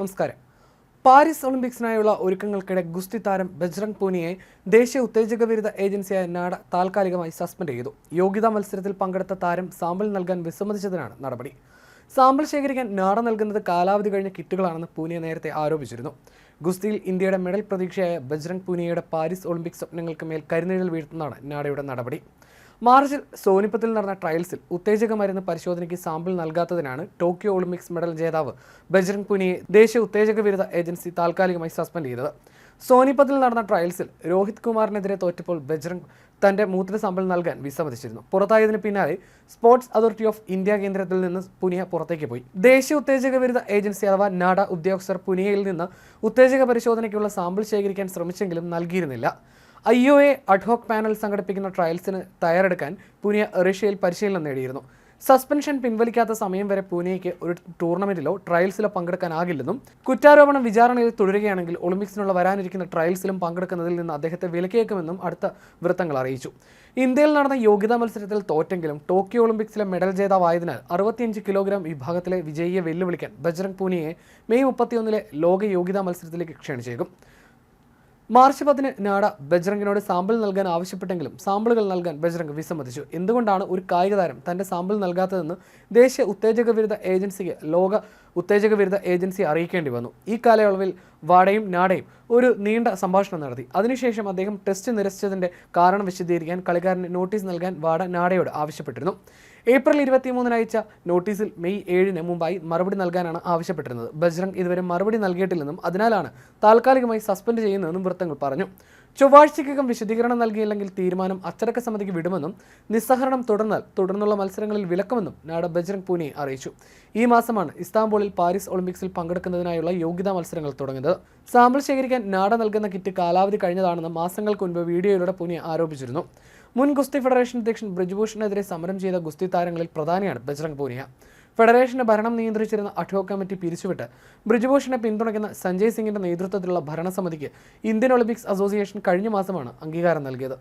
നമസ്കാരം. പാരീസ് ഒളിമ്പിക്സിനായുള്ള ഒരുക്കങ്ങൾക്കിടെ ഗുസ്തി താരം ബജ്രംഗ് പൂനിയെ ദേശീയ ഉത്തേജക വിരുദ്ധ ഏജൻസിയായ നാഡ താൽക്കാലികമായി സസ്പെൻഡ് ചെയ്തു. യോഗ്യതാ മത്സരത്തിൽ പങ്കെടുത്ത താരം സാമ്പിൾ നൽകാൻ വിസമ്മതിച്ചതിനാണ് നടപടി. സാമ്പിൾ ശേഖരിക്കാൻ നാഡ നൽകുന്നത് കാലാവധി കഴിഞ്ഞ കിറ്റുകളാണെന്ന് പൂനിയ നേരത്തെ ആരോപിച്ചിരുന്നു. ഗുസ്തിയിൽ ഇന്ത്യയുടെ മെഡൽ പ്രതീക്ഷയായ ബജ്രംഗ് പൂനിയയുടെ പാരീസ് ഒളിമ്പിക്സ് സ്വപ്നങ്ങൾക്ക് മേൽ കരിനിഴൽ വീഴ്ത്തുന്നതാണ് നാഡയുടെ നടപടി. മാർച്ചിൽ സോനിപ്പത്തിൽ നടന്ന ട്രയൽസിൽ ഉത്തേജക മരുന്ന് പരിശോധനയ്ക്ക് സാമ്പിൾ നൽകാത്തതിനാണ് ടോക്കിയോ ഒളിമ്പിക്സ് മെഡൽ ജേതാവ് ബജ്രംഗ് പുനിയെ ദേശീയ ഉത്തേജക വിരുദ്ധ ഏജൻസി താൽക്കാലികമായി സസ്പെൻഡ് ചെയ്തത്. സോനിപ്പത്തിൽ നടന്ന ട്രയൽസിൽ രോഹിത് കുമാറിനെതിരെ തോറ്റപ്പോൾ ബജ്രംഗ് തന്റെ മൂത്ര സാമ്പിൾ നൽകാൻ വിസമ്മതിച്ചിരുന്നു. പുറത്തായതിന് പിന്നാലെ സ്പോർട്സ് അതോറിറ്റി ഓഫ് ഇന്ത്യ കേന്ദ്രത്തിൽ നിന്ന് പുനിയ പുറത്തേക്ക് പോയി. ദേശീയ ഉത്തേജക വിരുദ്ധ ഏജൻസി അഥവാ നാഡ ഉദ്യോഗസ്ഥർ പുനിയയിൽ നിന്ന് ഉത്തേജക പരിശോധനയ്ക്കുള്ള സാമ്പിൾ ശേഖരിക്കാൻ ശ്രമിച്ചെങ്കിലും നൽകിയിരുന്നില്ല. I O A ad hoc panel സംഘടിപ്പിക്കുന്ന ട്രയൽസിന് തയ്യാറെടുക്കാൻ പൂനെ റഷ്യയിൽ പരിശീലനം നേടിയിരുന്നു. സസ്പെൻഷൻ പിൻവലിക്കാത്ത സമയം വരെ പൂനെയ്ക്ക് ഒരു ടൂർണമെന്റിലോ ട്രയൽസിലോ പങ്കെടുക്കാനാകില്ലെന്നും കുറ്റാരോപണം വിചാരണയിൽ തുടരുകയാണെങ്കിൽ ഒളിമ്പിക്സിനുള്ള വരാനിരിക്കുന്ന ട്രയൽസിലും പങ്കെടുക്കുന്നതിൽ നിന്ന് അദ്ദേഹത്തെ വിലക്കിയേക്കുമെന്നും അടുത്ത വൃത്തങ്ങൾ അറിയിച്ചു. ഇന്ത്യയിൽ നടന്ന യോഗ്യതാ മത്സരത്തിൽ തോറ്റെങ്കിലും ടോക്കിയോ ഒളിമ്പിക്സിലെ മെഡൽ ജേതാവായതിനാൽ അറുപത്തിയഞ്ച് കിലോഗ്രാം വിഭാഗത്തിലെ വിജയിയെ വെല്ലുവിളിക്കാൻ ബജ്രംഗ് പൂനിയെ മെയ് മുപ്പത്തിയൊന്നിലെ ലോക യോഗ്യതാ മത്സരത്തിലേക്ക് ക്ഷണിച്ചേക്കും. മാർച്ച് പത്തിന് നാട ബജ്രംഗിനോട് സാമ്പിൾ നൽകാൻ ആവശ്യപ്പെട്ടെങ്കിലും സാമ്പിളുകൾ നൽകാൻ ബജ്രംഗ് വിസമ്മതിച്ചു. എന്തുകൊണ്ടാണ് ഒരു കായിക താരം തന്റെ സാമ്പിൾ നൽകാത്തതെന്ന് ദേശീയ ഉത്തേജക വിരുദ്ധ ഏജൻസിക്ക് ലോക ഉത്തേജക വിരുദ്ധ ഏജൻസി അറിയിക്കേണ്ടി വന്നു. ഈ കാലയളവിൽ വാടയും നാടയും ഒരു നീണ്ട സംഭാഷണം നടത്തി. അതിനുശേഷം അദ്ദേഹം ടെസ്റ്റ് നിരസിച്ചതിന്റെ കാരണം വിശദീകരിക്കാൻ കളിക്കാരന് നോട്ടീസ് നൽകാൻ വാട നാടയോട് ആവശ്യപ്പെട്ടിരുന്നു. ഏപ്രിൽ ഇരുപത്തിമൂന്നിന് അയച്ച നോട്ടീസിൽ മെയ് ഏഴിന് മുമ്പായി മറുപടി നൽകാനാണ് ആവശ്യപ്പെട്ടിരുന്നത്. ബജ്രംഗ് ഇതുവരെ മറുപടി നൽകിയിട്ടില്ലെന്നും അതിനാലാണ് താൽക്കാലികമായി സസ്പെൻഡ് ചെയ്യുന്നതെന്നും വൃത്തങ്ങൾ പറഞ്ഞു. ചൊവ്വാഴ്ചയ്ക്കകം വിശദീകരണം നൽകിയില്ലെങ്കിൽ തീരുമാനം അച്ചടക്ക സമിതിക്ക് വിടുമെന്നും നിസ്സഹരണം തുടർന്നാൽ തുടർന്നുള്ള മത്സരങ്ങളിൽ വിലക്കുമെന്നും നാട ബജ്രംഗ് പൂനെ അറിയിച്ചു. ഈ മാസമാണ് ഇസ്താംബൂളിൽ പാരീസ് ഒളിമ്പിക്സിൽ പങ്കെടുക്കുന്നതിനായുള്ള യോഗ്യതാ മത്സരങ്ങൾ തുടങ്ങിയത്. സാമ്പിൾ ശേഖരിക്കാൻ നാട നൽകുന്ന കിറ്റ് കാലാവധി കഴിഞ്ഞതാണെന്ന് മാസങ്ങൾക്ക് മുൻപ് വീഡിയോയിലൂടെ പൂനെ ആരോപിച്ചിരുന്നു. മുൻ ഗുസ്തി ഫെഡറേഷൻ അധ്യക്ഷൻ ബ്രിജ്ഭൂഷണെതിരെ സമരം ചെയ്ത ഗുസ്തി താരങ്ങളിൽ പ്രധാനിയാണ് ബജ്രംഗ് പൂനിയ. ഫെഡറേഷന്റെ ഭരണം നിയന്ത്രിച്ചിരുന്ന അഠോ കമ്മിറ്റി പിരിച്ചുവിട്ട് ബ്രിജ്ഭൂഷണെ പിന്തുണയ്ക്കുന്ന സഞ്ജയ് സിംഗിന്റെ നേതൃത്വത്തിലുള്ള ഭരണസമിതിക്ക് ഇന്ത്യൻ ഒളിമ്പിക്സ് അസോസിയേഷൻ കഴിഞ്ഞ മാസമാണ് അംഗീകാരം നൽകിയത്.